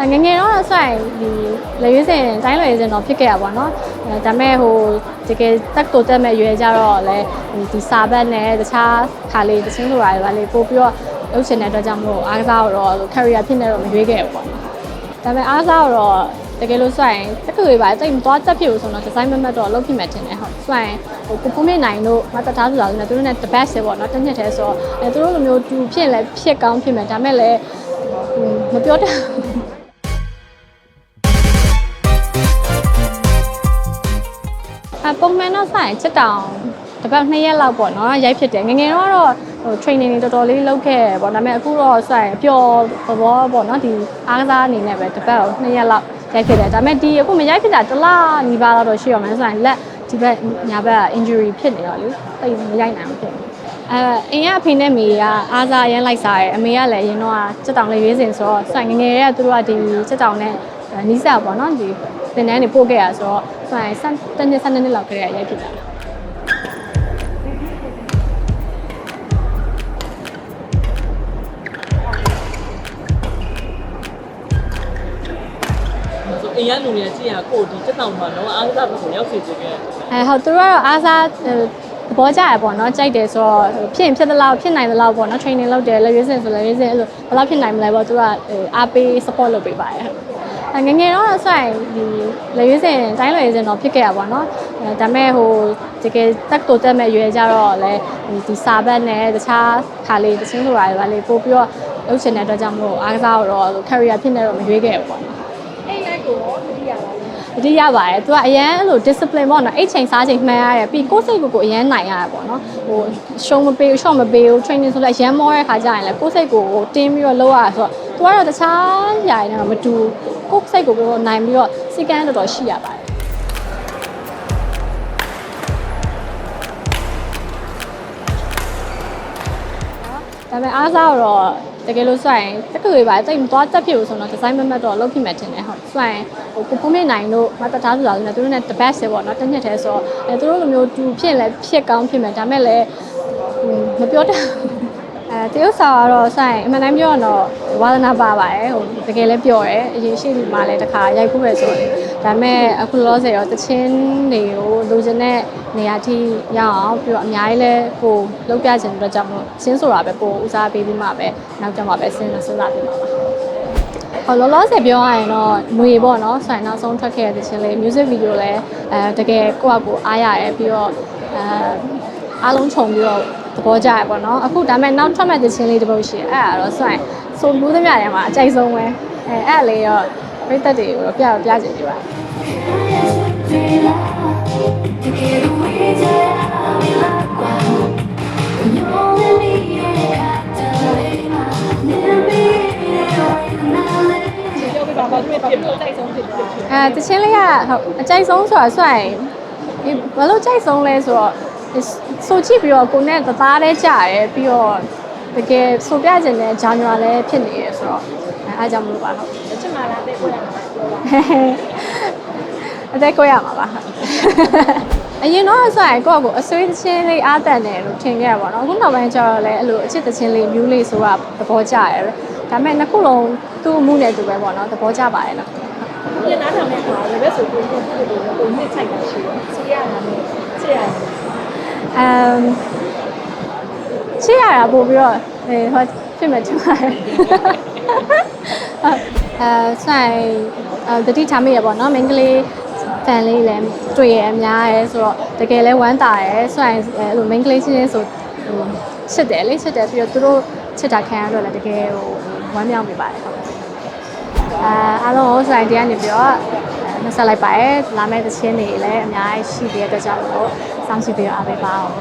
အဲငယ်ငယ်တော့ဆိုရင်ဒီလေရွေးစင်တိုင်းလေရွေးစင်တော့ဖြစ်ခဲ့ရပါတော့အဲဒါပေမဲ့ဟိုတကယ်တက်တိုတက်မဲ့ရွယ်ကြတော့လေဒီစာဘတ်နဲ့တခြားခါလေးတချင်းဆိုတာတွေပါလေပို့ပြီးတော့လုပ်ချင်တဲ့အတွက်ကြောင့်မလို့အားကစားတော့ career ဖြစ်နေတော့မရွေးခဲ့ဘူးပေါ့နော်ဒါပေမဲ့အားကစားတော့တကယ်လို့ဆိုရင်တက္ကသိုလ်တွေပါတိတ်မသွားတက်ဖြစ်လို့ဆိုတော့ဒီဇိုင်းမမတ်တော့လုပ်ဖြစ်မှတင်တယ်ဟုတ်ဆိုရင်ဟိုကိုကိုမြင့်နိုင်တို့မတထားဆိုတာလည်းသူတို့နဲ့ the best ပဲပေါ့နော်တစ်နှစ်တည်းဆိုတော့အဲသူတို့လိုမျိုးတူဖြစ်လဲဖြစ်ကောင်းဖြစ်မယ်ဒါပေမဲ့လည်းမပြောတတ် အပုံမှန်တော့ဆိုင်ချက်တောင်တစ်ပတ်နှစ်ရက်လောက်ပေါ့နော်ရိုက်ဖြစ်တယ်ငယ်ငယ်တော့ကတော့ဟို training တွေတော်တော်လေးလုပ်ခဲ့ပေါ့ဒါပေမဲ့အခုတော့ဆိုင်အပျော်သဘောပေါ့နော်ဒီအားကစားအနေနဲ့ပဲတစ်ပတ်ကိုနှစ်ရက်လောက်ရိုက်ဖြစ်တယ်ဒါပေမဲ့ဒီအခုမရိုက်ဖြစ်တာတစ်လနီးပါးတော့ရှိရမယ်ဆိုင်လက်ဒီဘက်ညာဘက် injury ဖြစ်နေတော့လေအဲ့မရိုက်နိုင်ဘူးဖြစ်နေအဲအင်းကအဖေနဲ့မေကအားစားအရင်လိုက်စားတယ်အမေကလည်းအရင်တော့ချက်တောင်လေးရွေးစင်ဆိုတော့ဆိုင်ငယ်ငယ်တွေကသူတို့ကဒီချက်တောင်နဲ့နီးစပ်ပေါ့နော်ဒီသင်တန်းတွေပို့ခဲ့ရဆိုတော့ ဆိုင်စတနှစ်စနှစ်နှစ်လောက်ကလေးရိုက်ဖြစ်တာဆိုအိမ်ရလူတွေကကြည့်ရကိုဒီတက်တောင်မှာတော့အားကစားဘက်ကိုရောက်စီခြင်းခဲ့အဲဟုတ်သူတို့ကတော့အားစားဟိုသဘောကျရပေါ့နော်ကြိုက်တယ်ဆိုတော့ဟိုဖြစ်ရင်ဖြစ်သလောက်ဖြစ်နိုင်သလောက်ပေါ့နော် training လုပ်တယ်လက်ရွေးစင်ဆိုလက်ရွေးစင်အဲ့လိုဘယ်လောက်ဖြစ်နိုင်မလဲပေါ့သူကဟိုအားပေး support လုပ်ပေးပါတယ်အဲ ငယ်ငယ်တော့ဆိုရင်ဒီလက်ရွေးစင်တိုင်းလက်ရွေးစင်တော့ဖြစ်ခဲ့ရပါတော့အဲဒါပေမဲ့ဟိုတကယ်တက်တိုတက်မဲ့ရွယ်ကြတော့လေဒီစာဘတ်နဲ့တခြားခါလေးတချင်းဆိုတာတွေပါလေပို့ပြီးတော့လုပ်ချင်တဲ့အတွက်ကြောင့်မလို့အားကစားတော့ career ဖြစ်နေတော့မရွေးခဲ့ဘူးပေါ့နော်အဲ့လိုက်ကိုရောတတိယပါလဲတတိယပါတယ်သူကအရန်အဲ့လို discipline ပေါ့နော်အိတ်ချိန်စားချိန်မှန်ရတယ်ပြီးကိုယ်စိတ်ကိုကိုယ်အရန်နိုင်ရတယ်ပေါ့နော်ဟိုရှုံးမပေးဘူး short မပေးဘူး training ဆိုလည်းအရန်မောတဲ့ခါကျရင်လည်းကိုယ်စိတ်ကိုကိုတင်းပြီးတော့လုပ်ရဆိုတော့ သူကတော့တခြားຢာတွေနဲ့တော့မတူကိုယ်စိတ်ကိုကိုယ်နိုင်ပြီးတော့စိတ်ကန်းတော်တော်ရှိရပါတယ်ဒါပေမဲ့အားစားတော့တကယ်လို့ဆိုရင်တက္ကသိုလ်တွေပါတိတ်မသွားတက်ဖြစ်လို့ဆိုတော့ဒီဇိုင်းမမတ်တော့လုပ်ဖြစ်မှတင်တယ်ဟုတ်ဆိုရင်ဟိုကိုကိုမြင့်နိုင်တို့မတထားဆိုတာလည်းသူတို့နဲ့ the best ပဲပေါ့နော်တစ်နှစ်တည်းဆိုတော့အဲသူတို့လိုမျိုးတူဖြစ်လဲဖြစ်ကောင်းဖြစ်မယ်ဒါပေမဲ့လည်းမပြောတတ် အဲတရုတ်စာကတော့ဆိုရင်အမှန်တမ်းပြောရတော့ဝါသနာပါပါတယ်ဟိုတကယ်လည်းပြောရဲအရင်ရှိဒီမှာလည်းတစ်ခါရိုက်ခုပဲဆိုရင်ဒါပေမဲ့အခုလောဆယ်တော့တချင်းတွေကိုလိုချင်တဲ့နေရာထိရအောင်ပြီးတော့အများကြီးလဲကိုလောက်ပြချင်တဲ့အတွက်ကြောင့်မို့ချင်းဆိုတာပဲပိုဦးစားပေးပြီးမှပဲနောက်ကျမှပဲစဉ်းစားစဉ်းစားပြီးမှာပါဟောလောလောဆယ်ပြောရရင်တော့ငွေပေါ့နော်ဆိုင်နောက်ဆုံးထွက်ခဲ့တဲ့ချင်းလေး music video လည်းအဲတကယ်ကိုယ့်အကူအားရတယ်ပြီးတော့အဲအားလုံးခြုံပြီးတော့ သဘောကျရပေါ့နော်အခုဒါမဲ့နောက်ထွက်မဲ့တဲ့ချင်းလေးတစ်ပုတ်ရှိတယ်အဲ့ဒါတော့ဆိုင်ဆိုမှုသမျှထဲမှာအကြိုက်ဆုံးပဲအဲအဲ့ဒါလေးတော့ပြည့်သက်တွေကိုတော့ပြတော့ပြချင်နေပါ Te quiero mucho, mi agua. Yo me mire, Catalina. Never be original. ပြောပြပါဘာဖြစ်ဖြစ်လို့တိုက်ဆုံးဖြစ်ဖြစ်ဖြစ်အဲတချင်းလေးကဟုတ်အကြိုက်ဆုံးဆိုတာဆိုင်ဒီဘာလို့ကြိုက်ဆုံးလဲဆိုတော့ ဆိုကြည့်ပြီးတော့ကိုနဲ့သသားလေးကြာရဲပြီးတော့တကယ်ဆိုပြချင်တဲ့ genre လည်းဖြစ်နေရဆိုတော့အဲအားကြောင့်မလို့ပါဟုတ်တချင်မာလာတဲ့ကိုရမှာပြောပါအသက်ကိုရမှာပါဟုတ်အရင်တော့ဆိုရင်ကိုယ့်ကိုအဆွေးသချင်းလေးအားတန်တယ်လို့ထင်ခဲ့ရပါတော့အခုနောက်ပိုင်းကျတော့လည်းအဲ့လိုအချစ်သချင်းလေးမျိုးလေးဆိုတာသဘောကျရဲဒါပေမဲ့နှစ်ခုလုံးသူ့အမှုနဲ့သူပဲပေါ့နော်သဘောကျပါတယ်နော်ဒီနားထောင်တဲ့ခါလည်းပဲဆိုကိုကိုကိုကိုကိုနှစ်ချိုက်တာရှိတယ်စီရတာနဲ့စီရတယ် အမ်ချစ်ရတာပို့ပြီးတော့ဟေးဟောဖြစ်မယ်ထင်ပါတယ်အဲဆိုင်အဲတတိထားမိရပေါ့နော်မင်္ဂလေးဖန်လေးလည်းတွေ့ရအများရဲဆိုတော့တကယ်လဲဝမ်းတာရဲဆိုင်အဲ့လိုမင်္ဂလေးချင်းချင်းဆိုဟိုချစ်တယ်လေချစ်တယ်ပြီးတော့သူတို့ချစ်တာခံရတော့လည်းတကယ်ဟိုဝမ်းမြောက်မိပါတယ်ဟုတ်အာအားလုံးဟိုဆိုင်တရားနေပြီးတော့ နှဆက်လိုက်ပါရဲ့လာမယ့်သချင်းတွေလည်းအများကြီးရှိသေးတဲ့အတွက်ကြောင့်မို့စောင့်ကြည့်ပြီးတော့အားပေးပါအောင်